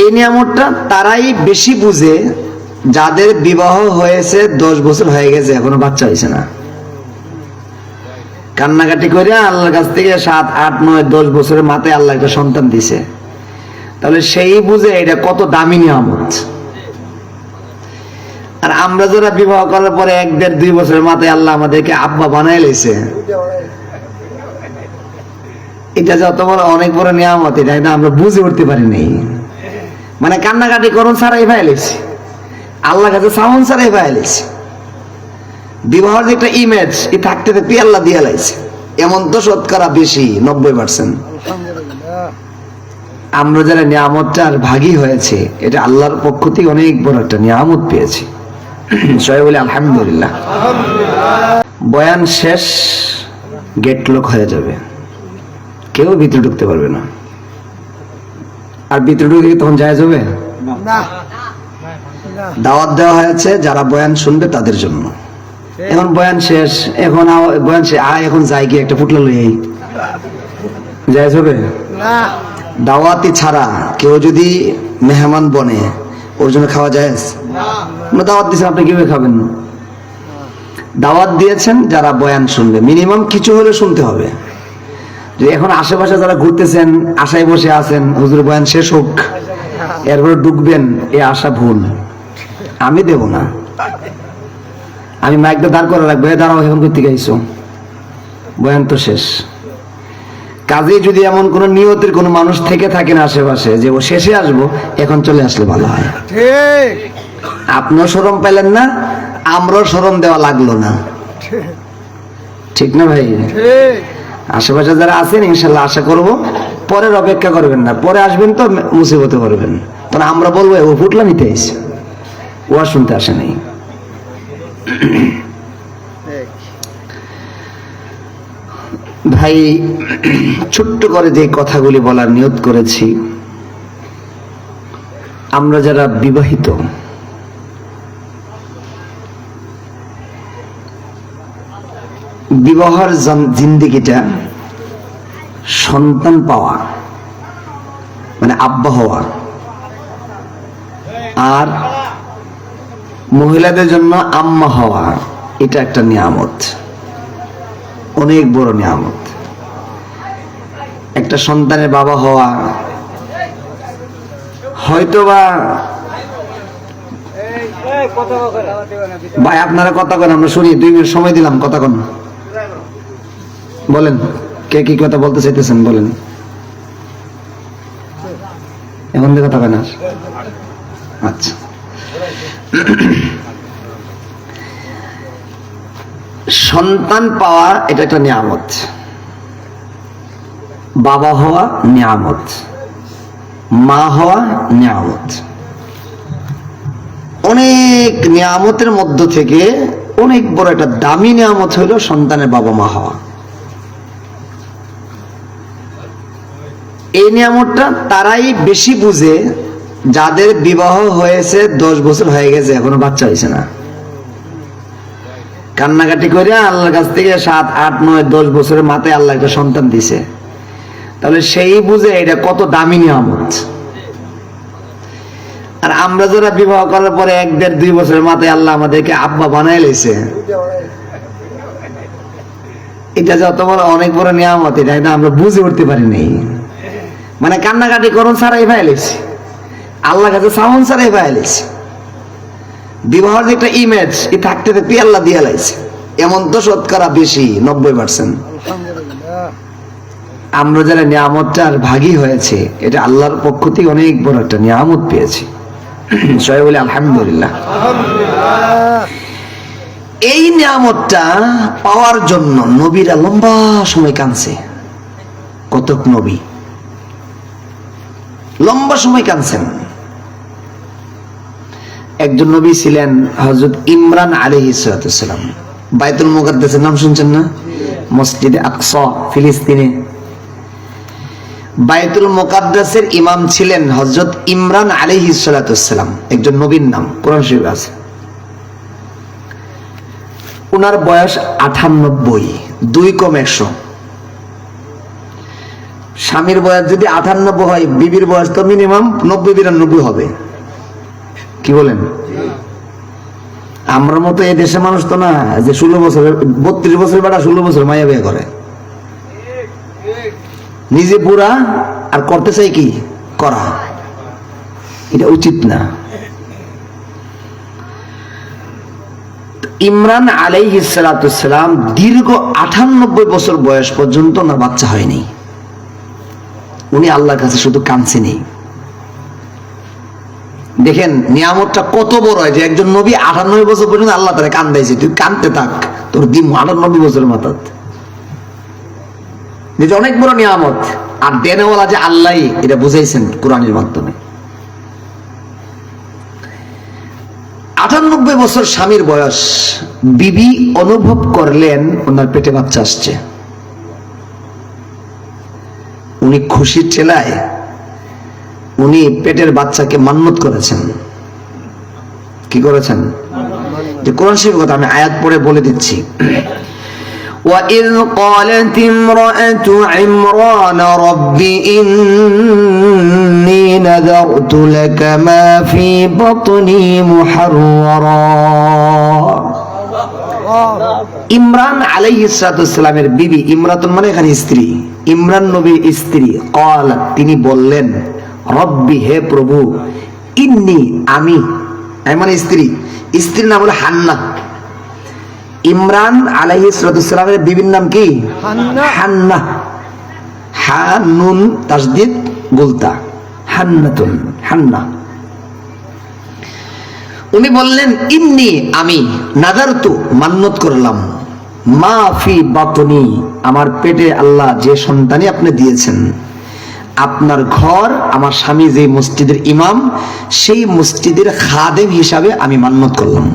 এই নিয়ামতটা তারাই বেশি বুঝে যাদের বিবাহ হয়েছে দশ বছর হয়ে গেছে, এখনও বাচ্চা হয়েছে না। কান্নাকাটি করে আল্লাহর কাছ থেকে সাত, আট, নয়, দশ বছরের মাথায় আল্লাহ একটা সন্তান দিছে। তাহলে সেই বুঝে এটা কত দামি নিয়ামত। আর আমরা যারা বিবাহ করার পরে এক, দেড়, দুই বছরের মাথায় আল্লাহ আমাদেরকে আব্বা বানাই লেছে, এটা যত বড় অনেক বড় নিয়ামত এটা আমরা বুঝে উঠতে পারি নাই। মানে কান্নাকাটি করুন ছাড়াই ফাইলেছি আল্লাহ কাছে সাউন্ড ছাড়াই ফাইলেছি বিবাহের যে একটা ইমেজ এই থাকতে থাকতে আল্লাহ দিয়ে লাইছে। এমন তো শতকরা বেশি নব্বই পার্সেন্ট আমরা যারা নিয়ামতটার ভাগী হয়েছে এটা আল্লাহর পক্ষ থেকে অনেক বড় একটা নিয়ামত পেয়েছি। সবাই বলে আলহামদুলিল্লাহ। বয়ান শেষ গেট লোক হয়ে যাবে। কেউ ভিতরে ঢুকতে পারবে না। আর ভিতরে ঢুকে তখন যায় যাবে দাওয়াত দেওয়া হয়েছে যারা বয়ান শুনবে তাদের জন্য। এখন বয়ান শেষ এখন বয়ান শেষ আয় এখন যাই কি একটা ফুটলা লই যায় যাবে দাওয়াতি ছাড়া কেউ যদি মেহমান বনে ওর জন্য খাওয়া যায় আমরা দাওয়াত দিয়েছেন আপনি কীভাবে খাবেন? না দাওয়াত দিয়েছেন যারা বয়ান শুনবে। মিনিমাম কিছু হলে শুনতে হবে। যে এখন আশেপাশে যারা ঘুরতেছেন আশায় বসে আছেন হুজুর বয়ান শেষ হোক এরপরে ডুববেন এ আশা ভুল। আমি দেব না। আমি মাইকটা দাঁড় করে এ দাঁড়াও এখন করতে গাইছো বয়ান তো শেষ। কাজে যদি এমন কোন নিয়তের কোনো মানুষ থেকে থাকেন আশেপাশে যে ও শেষে আসব এখন চলে আসলে ভালো হয়। আপনিও সরম পেলেন না আমরাও সরম দেওয়া লাগল না। ঠিক না ভাই? ঠিক। আশেপাশে যারা আছেন, ইনশাল্লাহ আশা করব পরের অপেক্ষা করবেন না। পরে আসবেন তো মুসিবতে করবেন তখন আমরা বলব ও ফুটলা নিতে আইস। ও আর শুনতে আসে নাই। ভাই, ছোট্ট করে যে কথাগুলি বলার নিয়ত করেছি, আমরা যারা বিবাহিত বিবাহর জিন্দিগিটা সন্তান পাওয়া মানে আব্বা হওয়া আর মহিলাদের জন্য আম্মা হওয়া এটা একটা নিয়ামত অনেক বড় নিয়ামত। একটা সন্তানের বাবা হওয়া হয়তোবা ভাই আপনারা কথা কন আমরা শুনি দুই মিনিট সময় দিলাম কথা কন। বলেন, কে কি কথা বলতে চাইতেছেন, বলেন। এখন দিয়ে কথা কেন আচ্ছা। সন্তান পাওয়া এটা একটা নিয়ামত। বাবা হওয়া নিয়ামত। মা হওয়া নিয়ামত। অনেক নিয়ামতের মধ্য থেকে অনেক বড় একটা দামি নিয়ামত হইল সন্তানের বাবা মা হওয়া। এই নিয়ামতটা তারাই বেশি বুঝে যাদের বিবাহ হয়েছে দশ বছর হয়ে গেছে, এখনও বাচ্চা হয়েছে না। কান্নাকাটি করে আল্লাহর কাছ থেকে সাত, আট, নয়, দশ বছরের মাথায় আল্লাহ একটা সন্তান দিছে। তাহলে সেই বুঝে এটা কত দামি নিয়ামত। আর আমরা যারা বিবাহ করার পরে এক, দেড়, দুই বছরের মাথায় আল্লাহ আমাদেরকে আব্বা বানাই লেছে, এটা যত বড়, অনেক বড় নিয়ামত, এটা আমরা বুঝে উঠতে পারি নাই। মানে কান্নাকাটি করুন ছাড়াই ফাইলেছি আল্লাহ কাছে সাউন্ড ছাড়াই ফাইলেছি বিবাহের যে একটা ইমেজ এই থাকতে থাকতে আল্লাহ দিয়ে লাইছে। এমন তো শতকরা বেশি নব্বই পার্সেন্ট আমরা যারা নিয়ামতটার ভাগী হয়েছে এটা আল্লাহর পক্ষ থেকে অনেক বড় একটা নিয়ামত পেয়েছি। সবাই বলে আলহামদুলিল্লাহ। এই নিয়ামতটা পাওয়ার জন্য নবীরা লম্বা সময় কানছে কতক নবী। লম্বা সময় কানছেন একজন নবী ছিলেন হজরত ইমরান আলী ইসালাম বাইতুল মুকাদ্দাসের নাম শুনছেন না? মসজিদে আকসা, ফিলিস্তিনে। বাইতুল মোকাদ্দাসের ইমাম ছিলেন হজরত ইমরান আলী ইসালাতাম একজন নবীর নাম, কোরআন শরীফ আছে। ওনার বয়স আটানব্বই, দুই কম একশো। স্বামীর বয়স যদি আটান্নব্বই হয়, বিবির বয়স তো মিনিমাম নব্বই বিরানব্বই হবে। কি বলেন? আমরা মতো এই দেশের মানুষ তো না, যে ষোলো বছর বত্রিশ বছর বেড়া ষোলো বছর মায়া বিয়ে করে। নিজে পুরা আর করতে চাই কি? করা। এটা উচিত না। ইমরান আলাই সালাম দীর্ঘ আটানব্বই বছর বয়স পর্যন্ত ওনার বাচ্চা হয়নি। উনি আল্লাহর কাছে শুধু কাঁদছেনি দেখেন, নিয়ামতটা কত বড় হয় যে একজন নবী আটানব্বই বছর পর্যন্ত আল্লাহ তারা কান্দাইছে। তুই কানতে থাক, তোর দিম আটানব্বই বছরের মাথাত। যে অনেক বড় নিয়ামত। আর দেনেওয়ালা যে আল্লাহ, এটা বুঝাইছেন কোরআনের মাধ্যমে। আটানব্বই বছর স্বামীর বয়স, বিবি অনুভব করলেন, ওনার পেটে বাচ্চা আসছে। উনি খুশির ঠেলায় উনি পেটের বাচ্চাকে মান্নত করেছেন কি করেছেন যে কোরআন শরীফের কথা আমি আয়াত পড়ে বলে দিচ্ছি وإذ قالت امرأة عمران رب إني نذرت لك ما في بطني محررا ইমরান আলাই আলাইহিসসালামের বিবি ইমরাতুন মানে এখানে স্ত্রী। ইমরান নবীর স্ত্রী। কল তিনি বললেন রব্বি হে প্রভু ইন্নি আমি। মানে স্ত্রী। স্ত্রীর নাম হলো হান্না ইমরান আলাইহিসসালামের বিবির নাম কি? হান্না। হান্না। হানুন তাসদিদ গুলতা। হান্নাতুন হান্না। উনি বললেন, ইন্নি আমি নাদারতু মান্নত করলাম। মা ফি বাতনি, আমার পেটে আল্লাহ যে সন্তানই আপনি দিয়েছেন। আপনার ঘর, আমার স্বামী যে মসজিদের ইমাম, সেই মসজিদের খাদেম হিসাবে আমি মান্নত করলাম।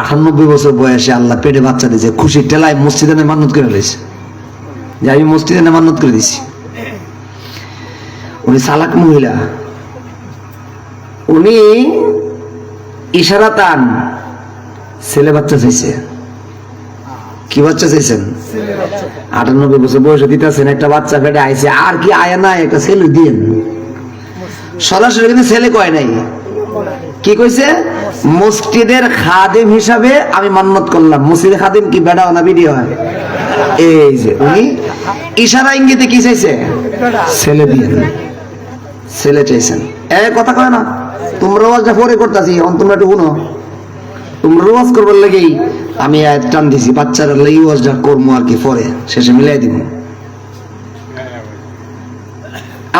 আটানব্বই বছর বয়সে আল্লাহ পেটে বাচ্চা দিয়েছে, খুশি টেলায় মসজিদে না মান্নত করে রয়েছে যে আমি মসজিদে না মান্নত করে দিছি উনি সালাক মহিলা উনি ইশারা তান ছেলে বাচ্চা চাইছে। কি বাচ্চা চাইছেন? আটানব্বই বছর বয়সে দিতেছেন, একটা বাচ্চা পেটে আইছে, আর কি আয় নাই, একটা ছেলে দিন সরাসরি কিন্তু ছেলে কয় নাই। কি কইছে? মসজিদের খাদেম হিসাবে আমি মান্নত করলাম। মসজিদের খাদেম কি বেড়া না বিড়ি হয়? এই যে উনি ইশারা ইঙ্গিতে কি চাইছে? ছেলে দিয়ে ছেলে চাইছেন। এ, কথা কয় না। তোমরা পরে করতেছি তোমরা একটু শুনো। তোমরা করবার আমি টান দিছি, বাচ্চারা ওয়াজটা আর কি, পরে, শেষে মিলাই দিব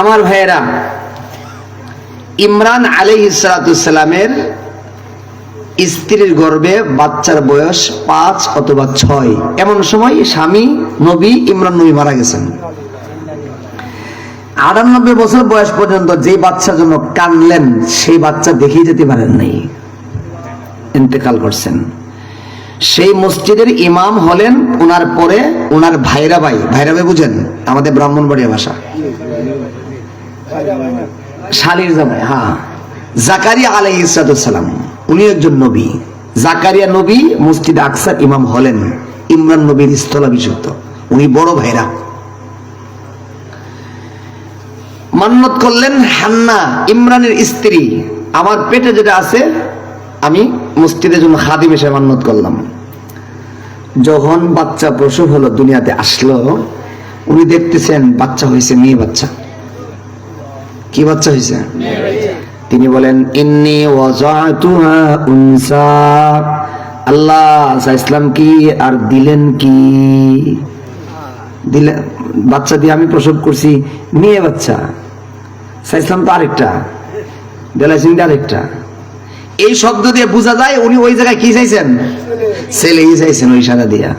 আমার ভাইয়েরা, ইমরান আলী ইসালামের স্ত্রীর গর্ভে বাচ্চার বয়স পাঁচ অথবা ছয়। এমন সময় স্বামী, নবী, ইমরান নবী মারা গেছেন। আটানব্বই বছর বয়স পর্যন্ত যে বাচ্চার জন্য কানলেন সেই বাচ্চা দেখিয়ে যেতে পারেন নাই। ইন্তেকাল করছেন। সেই মসজিদের ইমাম হলেন ওনার পরে ওনার ভাইরা ভাই। ভাইরা ভাই বুঝেন, আমাদের ব্রাহ্মণবাড়িয়া ভাষা। শালির জামাই হ্যাঁ। জাকারিয়া আলাই ইসালাম উনি একজন নবী। জাকারিয়া নবী মসজিদ আকসার ইমাম হলেন, ইমরান নবীর স্থলাভিষিক্ত। উনি বড় ভাইরা। মান্নত করলেন হান্না ইমরানের স্ত্রী। আমার পেটে যেটা আছে, আমি মসজিদের জন্য খাদিম হিসেবে মান্নত করলাম। যখন বাচ্চা প্রসব হলো, দুনিয়াতে আসলো, উনি দেখতেছেন বাচ্চা হয়েছে, মেয়ে বাচ্চা। কি বাচ্চা হয়েছে? তিনি বলেন, ইন্নি আল্লাহ ইসলাম কি? আর দিলেন কি? দিলে, বাচ্চা দিয়ে আমি প্রসব করছি, মেয়ে বাচ্চা। ইসলাম তো আরেকটা। বেলাইছেন আরেকটা। এই শব্দ দিয়ে বোঝা যায় উনি ওই জায়গায় কি চাইছেন? ছেলেই চাইছেন ওই সারা দিয়া।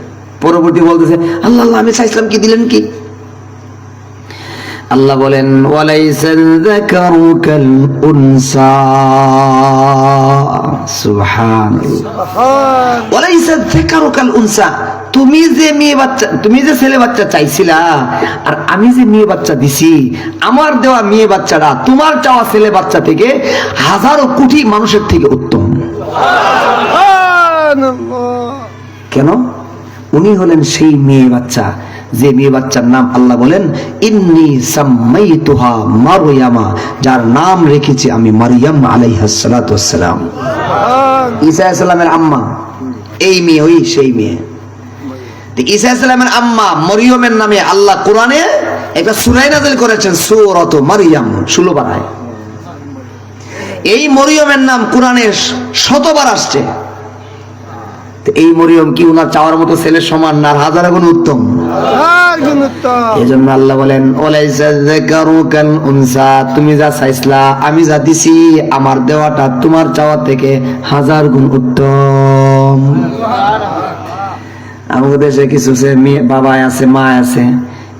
পরবর্তী বলতেছে আল্লাহ আল্লাহ আমি চাইছিলাম কি দিলেন কি? আল্লাহ বলেন ওয়ালাইসাল যাকারু কাল উনসা। সুবহানাল্লাহ। ওয়ালাইসাল যাকারু কাল উনসা। তুমি যে মেয়ে বাচ্চা, তুমি যে ছেলে বাচ্চা চাইছিলা, আর আমি যে মেয়ে বাচ্চা দিছি, আমার দেওয়া মেয়ে বাচ্চাটা তোমার চাওয়া ছেলে বাচ্চা থেকে হাজারো কোটি মানুষের থেকে উত্তম। কেন? উনি হলেন সেই মেয়ে বাচ্চা। যে মেয়ে বাচ্চার নাম আল্লাহ বলেন, ইন্নি সাম্মাইতুহা মারয়ামা যার নাম রেখেছি আমি মারিয়াম আলাইহাস সালাতু ওয়াসসালাম। ঈসা সালামের আম্মা, এই মেয়ে, ওই সেই মেয়ে। ঈসা আম্মা মরিয়মের নামে আল্লাহ কোরআনে একটা সুরাই নাজিল করেছেন সুরত মারিয়াম ষোলো বারায় এই মরিয়মের নাম কোরআনে শতবার আসছে। এই মরিয়ম কি উনার চাওয়ার মতো ছেলের সমান না হাজার গুণ উত্তম? এই জন্য আল্লাহ বলেন তুমি যা চাইছিলা আমি যা দিছি আমার দেওয়াটা তোমার চাওয়া থেকে হাজার গুণ উত্তম। আমাদের দেশে কিছু মেয়ে বাবা আছে, মা আছে,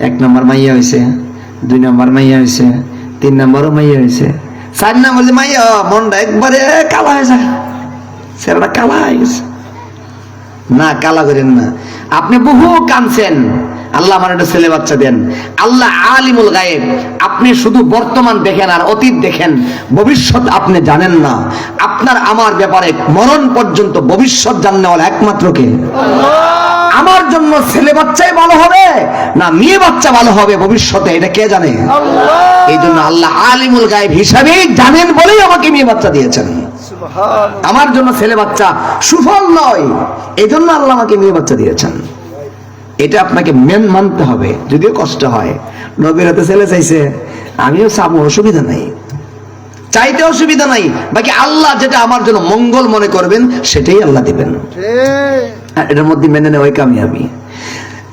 এক নম্বর মাইয়া হয়েছে দুই নম্বর মাইয়া হয়েছে তিন নম্বরও মাইয়া হয়েছে চার নম্বর যে মাইয়া, মনটা একবারে কালা হয়ে যায়। ছেলেটা কালা হয়ে গেছে। না, কালা করেন না। আপনি বহু কানছেন আল্লাহ আমার একটা ছেলে বাচ্চা দেন। আল্লাহ আলিমুল গায়েব। আপনি শুধু বর্তমান দেখেন আর অতীত দেখেন। ভবিষ্যৎ আপনি জানেন না। আপনার আমার ব্যাপারে মরণ পর্যন্ত ভবিষ্যৎ জাননেওয়ালা একমাত্র কে? আমার জন্য ছেলে বাচ্চাই ভালো হবে না মেয়ে বাচ্চা ভালো হবে ভবিষ্যতে? এটা কে জানে? এই জন্য আল্লাহ আলিমুল গায়েব হিসাবেই জানেন বলেই আমাকে মেয়ে বাচ্চা দিয়েছেন। আমার জন্য ছেলে বাচ্চা সুফল নয়। এই জন্য আল্লাহ আমাকে মেয়ে বাচ্চা দিয়েছেন। এটা আপনাকে মেন মানতে হবে যদিও কষ্ট হয়। নবীর হাতে ছেলে চাইছে আমিও চাবো অসুবিধা নাই। চাইতে অসুবিধা নাই বাকি আল্লাহ যেটা আমার জন্য মঙ্গল মনে করবেন সেটাই আল্লাহ দিবেন। এটার মধ্যে মেনে নেওয়াই কামিয়াবি।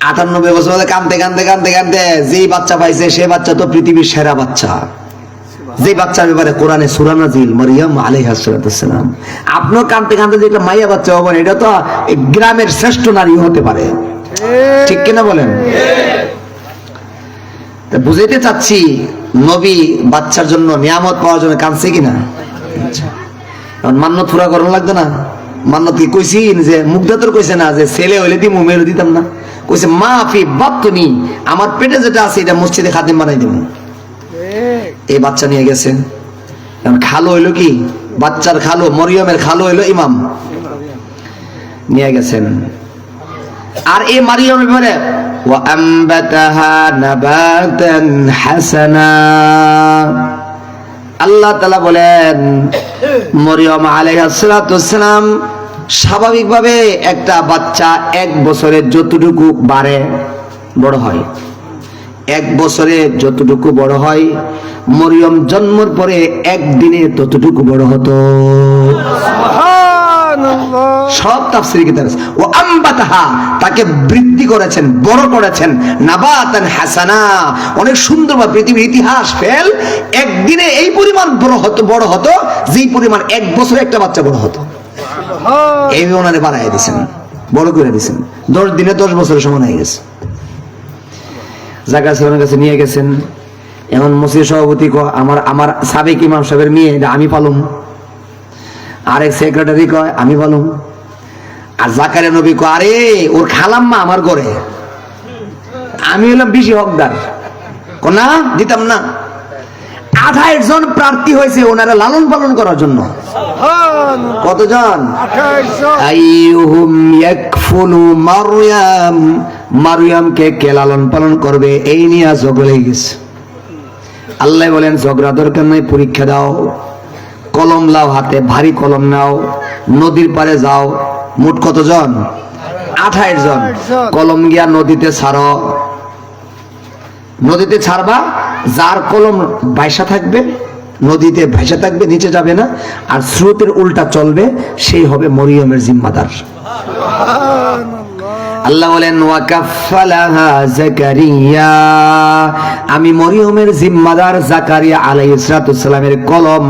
আটানব্বই বছর হলে কানতে কানতে কানতে কানতে যেই বাচ্চা পাইছে সে বাচ্চা তো পৃথিবীর সেরা বাচ্চা। যে বাচ্চার ব্যাপারে কোরআনে সুরানা জিল মরিয়াম আলাইহাসালাম আপনিও কানতে কানতে যে একটা মাইয়া বাচ্চা হবেন এটা তো গ্রামের শ্রেষ্ঠ নারী হতে পারে। ঠিক কিনা বলেন? বুঝাইতে চাচ্ছি নবী বাচ্চার জন্য নিয়ামত পাওয়ার জন্য কাঁদছে কিনা? আচ্ছা। এখন মান্নত পুরা করানো লাগতো না। মান্নত কি কইছি যে মুগ্ধা তোর কইছে না যে ছেলে হইলে দিমু মেয়ের দিতাম না। কইছে, মা ফি বাপ তুমি, আমার পেটে যেটা আছে এটা মসজিদে খাদিম বানাই দেবো। এই বাচ্চা নিয়ে গেছেন এখন খালো হইল কি? বাচ্চার খালো, মরিয়মের খালো হইল ইমাম। নিয়ে গেছেন। আর এই মারিয়মের ব্যাপারে وأنبتها نباتا حسنا আল্লাহ তালা বলেন মরিয়ম আলাইহাসালাম স্বাভাবিকভাবে একটা বাচ্চা এক বছরে যতটুকু বাড়ে বড় হয় এক বছরে যতটুকু বড় হয় মরিয়ম জন্মের পরে একদিনে ততটুকু বড় হতো সুবহানাল্লাহ সব তাফসির কিতাব। ও আম্বাতাহা তাকে বৃদ্ধি করেছেন বড় করেছেন নাবাতান হাসানা। অনেক সুন্দর বা পৃথিবীর ইতিহাস ফেল একদিনে এই পরিমাণ বড় হতো বড় হতো যেই পরিমাণ এক বছরে একটা বাচ্চা বড় হতো। এই ওনারে বাড়াই দিয়েছেন বড় করে দিয়েছেন। দশ দিনে দশ বছরের সমান হয়ে গেছে। জায়গা সালামের কাছে নিয়ে গেছেন। এমন মসজিদ সভাপতি ক- আমার আমার সাবেক ইমাম সাহেবের মেয়ে আমি পালুম। আরেক সেক্রেটারি কয় আমি পালুম আর জাকারে নবী কয় আরে ওর খালাম্মা আমার ঘরে। আমি হলাম বেশি হকদার। না দিতাম না। আঠাইশ জন প্রার্থী হয়েছে ওনারা লালন পালন করার জন্য। কতজন? মারয়াম মারয়ামকে কে লালন পালন করবে? এই নিয়ে ঝগড়া গেছে। আল্লাহ বলেন ঝগড়া দরকার নাই পরীক্ষা দাও। কলম লাও হাতে ভারী কলম নাও নদীর পারে যাও। মোট কতজন? আঠাইশ জন। কলম গিয়া নদীতে ছাড়ো। নদীতে ছাড়বা যার কলম বাইসা থাকবে নদীতে ভেসে থাকবে নিচে যাবে না আর স্রোতের উল্টা চলবে সেই হবে মরিয়মের জিম্মাদার। আল্লাহ বলেন জাকারিয়া। আমি মরিয়মের জিম্মাদার জাকারিয়া আলাইহিস সালামের কলম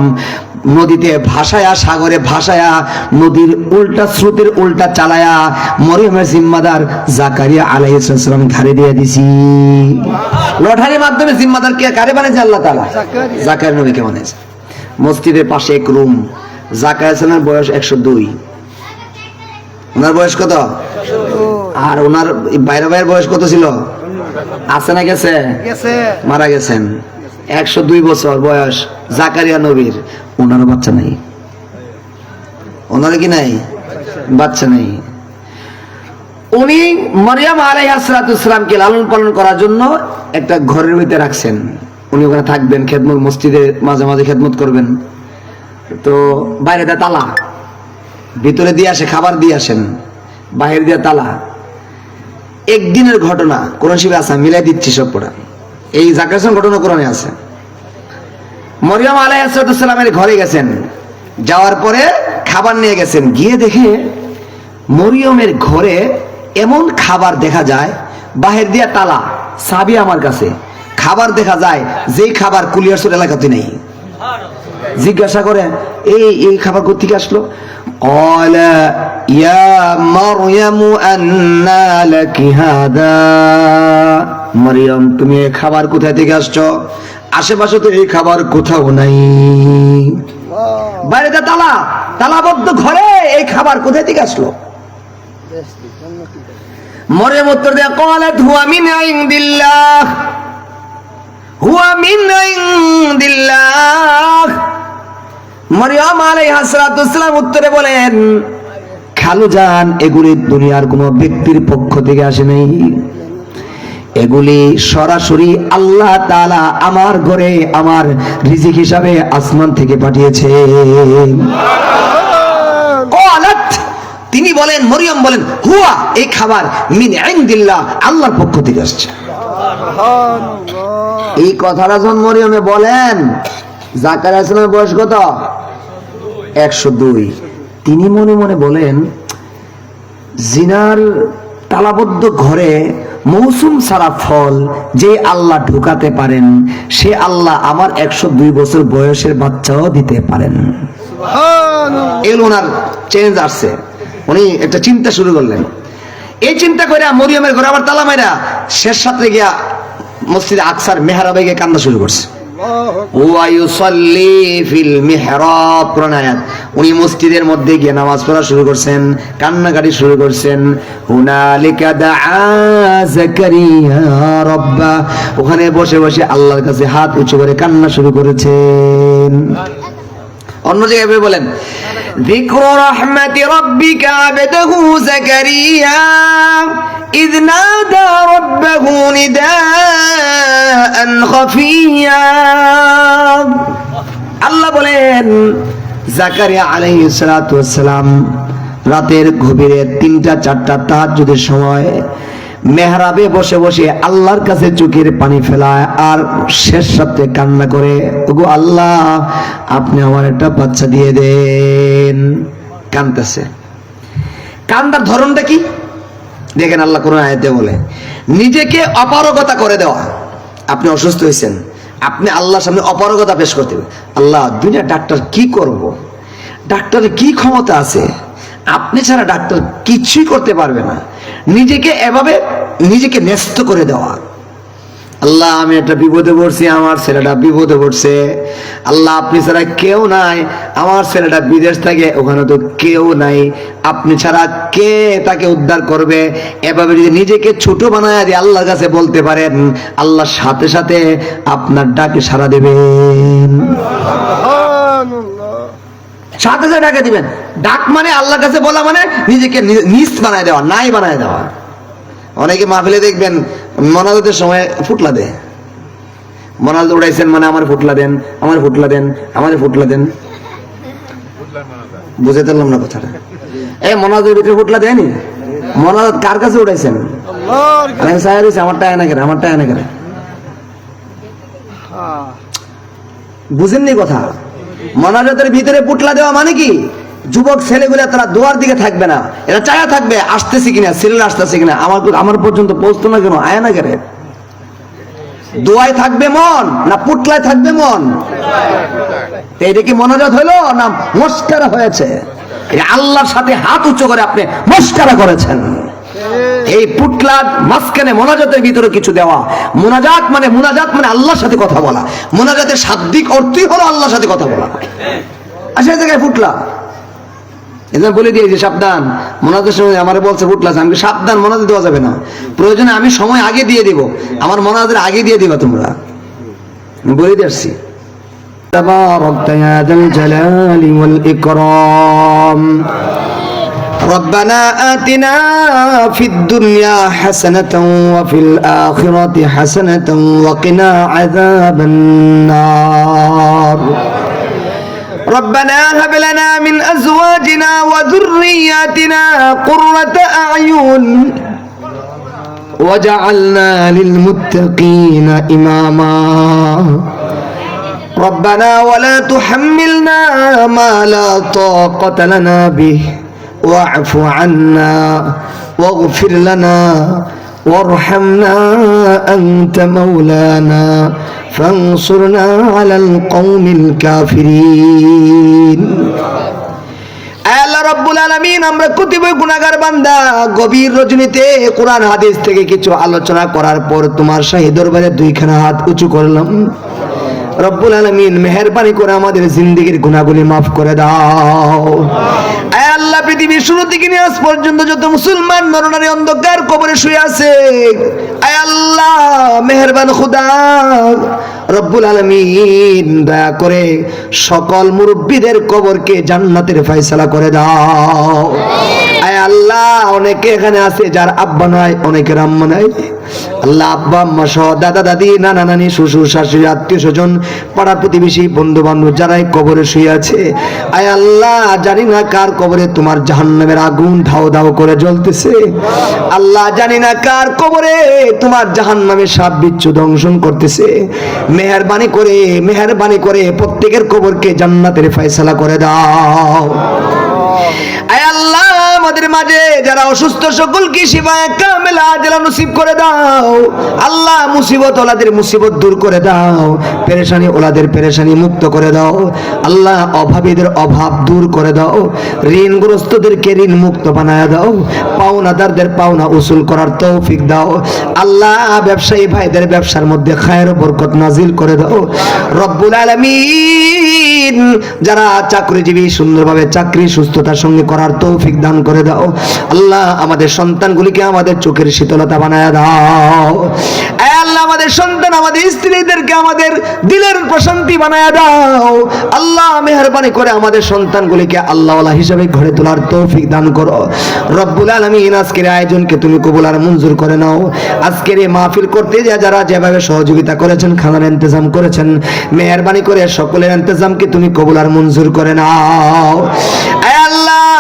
নদীতে ভাসায়া সাগরে ভাসায়া নদীর উল্টা স্রোতের উল্টা চালায়া মরিয়মের জিম্মাদার জাকারিয়া আলাইহিস সালাম ঘাড়ে দিয়ে দিছি। লটারির মাধ্যমে জিম্মাদার কে কারে বানাইছে আল্লাহ তাআলা? জাকারিয়া। জাকারিয়া নবীকে বানাইছে মসজিদের পাশে এক রুম। জাকারিয়া বয়স একশো দুই। ওনার বয়স কত? আর ওনার বাইরে বাইরের বয়স কত ছিল? আছে না গেছে। মারা গেছেন। একশো দুই বছর বয়স জাকারিয়া নবীর। ওনারও বাচ্চা নাই। ওনার কি নাই? বাচ্চা নেই। উনি মরিয়াম আলাইহাসালামকে লালন পালন করার জন্য একটা ঘরের ভিতরে রাখছেন। উনি ওখানে থাকবেন, খেদমত মসজিদে মাঝে মাঝে খেদমত করবেন। তো বাইরে দেয় তালা। ভিতরে দিয়ে আসে, খাবার দিয়ে আসেন। বাইরে দিয়ে তালা। একদিনের ঘটনা কোন শিবে আমি মিলাই দিচ্ছি সব পড়া এই জাকাসন ঘটনা কোরআনে আছে। মরিয়ম আলাইসালামের ঘরে গেছেন যাওয়ার পরে খাবার নিয়ে গেছেন গিয়ে দেখে মরিয়মের ঘরে এমন খাবার দেখা যায় বাহির দিয়া তালা সাবি আমার কাছে খাবার দেখা যায় যেই খাবার কুলিয়ারসোর এলাকাতে নেই জিজ্ঞাসা করে এই এই খাবার কোথেকে আসলো قال يا مريم أنى لك هذا মরিয়ম তুমি এই খাবার কোথা থেকে আসছো আশেপাশে তো এই খাবার কোথাও নাই। বাইরে যা তালা, তালাবদ্ধ ঘরে এই খাবার কোথায় থেকে আসলো? মরে উত্তর দেয়া মিন হুয়া মিন উত্তরে বলেন, খালু যান এগুলি দুনিয়ার কোনো ব্যক্তির পক্ষ থেকে আসে নাই। এগুলি সরাসরি আল্লাহ তালা আমার ঘরে আমার রিজিক হিসাবে আসমান থেকে পাঠিয়েছে। তিনি বলেন মরিয়ম বলেন হুয়া এই খাবার মিন আইনদিল্লাহ আল্লাহর পক্ষ থেকে আসছে। এই কথাটা যখন মরিয়মে বলেন জাকার আসলাম বয়স কত? একশো দুই। তিনি মনে মনে বলেন জিনার তালাবদ্ধ ঘরে মৌসুম সারা ফল যে আল্লাহ ঢুকাতে পারেন সে আল্লাহ আমার একশো দুই বছর বয়সের বাচ্চাও দিতে পারেন। এগুলো ওনার চেঞ্জ আসছে। উনি একটা চিন্তা শুরু করলেন। এই চিন্তা করে মরিয়মের ঘরে আবার তালা মাইরা শেষ সাথে গিয়া মসজিদ আকসার মেহরাবে গিয়ে কান্না শুরু করছে। উনি মসজিদের মধ্যে গিয়ে নামাজ পড়া শুরু করছেন কান্নাকাটি শুরু করছেন। ওখানে বসে বসে আল্লাহর কাছে হাত উঁচু করে কান্না শুরু করেছেন। অন্য জায়গায় এভাবে বলেন ذكر رحمة ربك عبده زكريا إذ نادى ربه نداء خفيا আল্লাহ বলেন জাকারিয়া আলাইহিস সালাতু ওয়াসসালাম রাতের গভীরে তিনটা চারটা তাহাজ্জুদের সময় মেহরাবে বসে বসে আল্লাহর কাছে চোখের পানি ফেলায় আর শেষ সাথে কান্না করে, ওগো আল্লাহ, আপনি আমার একটা বাচ্চা দিয়ে দেন। কানতেছে। কান্দার ধরনটা কি? দেখেন আল্লাহ কোরআন আয়াতে বলে, নিজেকে অপারগতা করে দেওয়া। আপনি অসুস্থ হয়েছেন, আপনি আল্লাহর সামনে অপারগতা পেশ করতে হবে। আল্লাহ দুনিয়া ডাক্তার কি করব? ডাক্তারের কি ক্ষমতা আছে? আপনি ছাড়া ডাক্তার কিছুই করতে পারবে না। নিজেকে এভাবে নিজেকে ন্যস্ত করে দেওয়া। আল্লাহ আমি একটা বিপদে পড়ছি আমার ছেলেটা বিপদে পড়ছে। আল্লাহ আপনি ছাড়া কেউ নাই আমার ছেলেটা বিদেশ থাকে ওখানে তো কেউ নাই। আপনি ছাড়া কে তাকে উদ্ধার করবে? এভাবে যদি নিজেকে ছোট বানায় দিয়ে আল্লাহর কাছে বলতে পারেন আল্লাহ সাথে সাথে আপনার ডাকে সাড়া দেবেন। সাথে সাথে ডাকে দিবেন। ডাক মানে আল্লাহর কাছে বলা মানে নিজেকে নি- নিচ বানায় দেওয়া নাই বানায় দেওয়া। অনেকে মাহফিলে দেখবেন মনাজতের সময় ফুটলা দেয়। মনাজ উড়াইছেন মানে আমার ফুটলা দেন আমার ফুটলা দেন আমার ফুটলা দেন। বুঝে পারলাম না কথাটা। এই মনাজের ভিতরে ফুটলা দেয়নি? মনাজ কার কাছে উড়াইছেন? সাহেব আমার টাকা না কেন আমার টাকা না কেন হ্যাঁ। বুঝেননি কথা? মনাজতের ভিতরে পুটলা দেওয়া মানে কি? যুবক ছেলেগুলো তারা দোয়ার দিকে থাকবে না। এরা চায়া থাকবে, আসতেছে কিনা, সিরিয়াল আসতেছে কিনা, আমার আমার পর্যন্ত পৌঁছতো না কেন? আয় না কেন? দোয়ায় থাকবে মন না পুটলায় থাকবে মন? এটা কি মনোজাত হইল না মস্কারা হয়েছে? আল্লাহর সাথে হাত উঁচু করে আপনি মস্কারা করেছেন। এই পুটলার মাঝখানে মোনাজাতের ভিতরে কিছু দেওয়া। মোনাজাত মানে মোনাজাত মানে আল্লাহর সাথে কথা বলা। মোনাজাতের শাব্দিক অর্থই হলো আল্লাহর সাথে কথা বলা। আর সেই জায়গায় ফুটলা এদের বলে দিয়েছি সাবধান মোনাজের সময় আমার বলছে ফুটলা আমি বলি, সাবধান মোনাজে দেওয়া যাবে না প্রয়োজনে আমি সময় আগে দিয়ে দিব আমার মোনাজের আগে দিয়ে দিবা তোমরা আমি বলে দিয়েছি تباركت يا ذا الجلال والإكرام ربنا آتنا في الدنيا حسنة وفي الآخرة حسنة وقنا عذاب النار ربنا هب لنا من أزواجنا وذرياتنا قرة أعين وجعلنا للمتقين إماما. ربنا ولا تحملنا ما لا طاقة لنا به. واعف عنا واغفر لنا وارحمنا أنت مولانا فانصرنا على القوم الكافرين আল্লাহ রব্বুল আলামিন আমরা কতিপয় গুনাহগার বান্দা গভীর রজনীতে কোরআন হাদিস থেকে কিছু আলোচনা করার পর তোমার শাহী দরবারে দুইখানা হাত উঁচু করলাম রব্বুল আলামিন মেহেরবানি করে আমাদের জিন্দেগির গুনাহগুলি মাফ করে দাও আয় আল্লাহ পৃথিবীর শুরু থেকে নিয়ে আজ পর্যন্ত যত মুসলমান নরনারী অন্ধকার কবরে শুয়ে আছে, আয় আল্লাহ, মেহেরবান খুদা, রব্বুল আলমিন, দয়া করে সকল মুরব্বীদের কবরকে জান্নাতের ফয়সালা করে দাও। আয় আল্লাহ অনেকে এখানে আছে যার আব্বা নাই, অনেকের আম্মা নাই। আল্লাহ আব্বা, আম্মা সহ দাদা, দাদি, নানা, নানি, শ্বশুর, শাশুড়ি, আত্মীয় স্বজন, পাড়া প্রতিবেশী বন্ধু বান্ধব যারাই কবরে শুয়ে আছে। আয় আল্লাহ, জানি না কার কবরে তোমার জাহান্নামের আগুন ধাও ধাও করে জ্বলতেছে। আল্লাহ জানি না কার কবরে তোমার জাহান্নামের সাপ বিচ্ছু দংশন করতেছে। মেহরবানি করে মেহরবানি করে প্রত্যেকের কবরকে জান্নাতের ফয়সালা করে দাও। আয় আল্লাহ আমাদের মাঝে যারা অসুস্থ সকলকে শিবায় কামেলা জেলা নসিব করে দাও। আল্লাহ মুসিবত ওলাদের মুসিবত দূর করে দাও। পেরেশানি ওলাদের পেরেশানি মুক্ত করে দাও। আল্লাহ অভাবীদের অভাব দূর করে দাও। ঋণগ্রস্তদেরকে ঋণ মুক্ত বানায় দাও। পাওনাদারদের পাওনা উসুল করার তৌফিক দাও। আল্লাহ ব্যবসায়ী ভাইদের ব্যবসার মধ্যে খায়ের বরকত নাজিল করে দাও। রব্বুল আলামিন, যারা চাকরিজীবী সুন্দরভাবে চাকরি সুস্থতার সঙ্গে করার তৌফিক দান করে দাও। আল্লাহ আমাদের সন্তানগুলিকে আমাদের চোখের শীতলতা বানায় দাও। আল্লাহ আমাদের সন্তান, আমাদের স্ত্রীদেরকে আমাদের দিলের প্রশান্তি বানায় দাও। আল্লাহ মেহরবানি করে আমাদের সন্তানগুলিকে আল্লাহওয়ালা হিসাবে ঘরে তোলার তৌফিক দান করো। রব্বুল আলমিন আজকের আয়োজনকে তুমি কবুল আর মঞ্জুর করে নাও। আজকের এই মাহফিল করতে যা যারা যেভাবে সহযোগিতা করেছেন খানার ইন্তজাম করেছেন, মেহরবানি করে সকলের ইন্তজামকে তুমি কবুল আর মঞ্জুর করে নাও। আল্লাহ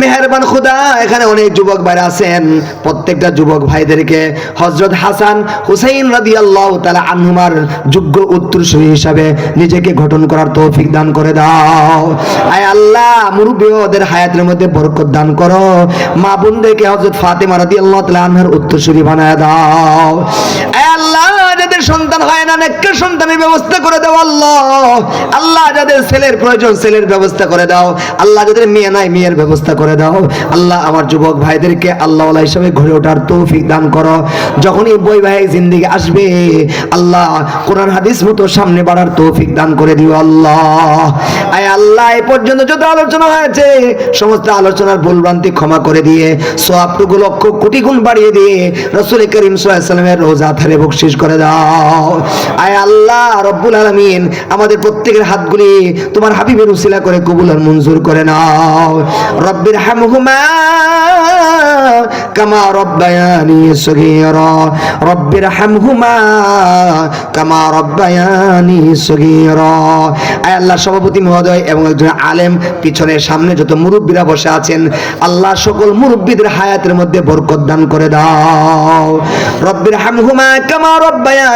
মেহরবান খুদা, এখানে অনেক যুবক ভাইরা আছেন। প্রত্যেকটা যুবক ভাইদেরকে হজরত হাসান হুসাইন রাদি আল্লাহ তালা আনহুমার যোগ্য উত্তরসূরি হিসাবে নিজেকে গঠন করার তৌফিক দান করে দাও। আয় আল্লাহ মুরব্বী ওদের হায়াতের মধ্যে বরকত দান করো। মা বোনদেরকে হজরত ফাতেমা রাদি আল্লাহ তালা আনহার উত্তরসূরি বানায় দাও। আয় আল্লাহ যাদের সন্তান হয় না, নেককার সন্তানের ব্যবস্থা করে দাও আল্লাহ। আল্লাহ যাদের ছেলের প্রয়োজন, ছেলের ব্যবস্থা করে দাও। আল্লাহ যাদের মেয়ে নাই, মেয়ের ব্যবস্থা করে দাও। আল্লাহ আমার যুবক ভাইদেরকে আল্লাহ হিসাবে ঘুরে ওঠার তৌফিক দান করো। যখনই বৈবাহিক জিন্দিগি আসবে, আল্লাহ কোরআন, হাদিস মতো সামনে বাড়ার তৌফিক দান করে দিও আল্লাহ। আয় আল্লাহ, এ পর্যন্ত যত আলোচনা হয়েছে, সমস্ত আলোচনার ভুলভ্রান্তি ক্ষমা করে দিয়ে সোয়াবটুকু লক্ষ কোটি গুণ বাড়িয়ে দিয়ে, রসুল করিম সাল্লামের রোজা থারে বকশিস করে দাও। আয় আল্লাহ, রব্বুল আলমিন আমাদের প্রত্যেকের হাতগুলি তোমার হাবিবের উসিলা করে কবুল আর মঞ্জুর করে নাও। রব্বির হামহুমা কামা রব্বায়ানি সগীরা। রব্বির হামহুমা কামা রব্বায়ানি সগীরা। আয় আল্লাহ, সভাপতি মহোদয় এবং একজন আলেম, পিছনে সামনে যত মুরব্বীরা বসে আছেন, আল্লাহ সকল মুরব্বীদের হায়াতের মধ্যে বরকত দান করে দাও। রব্বির হামহুমা কামা রব্বায়ানি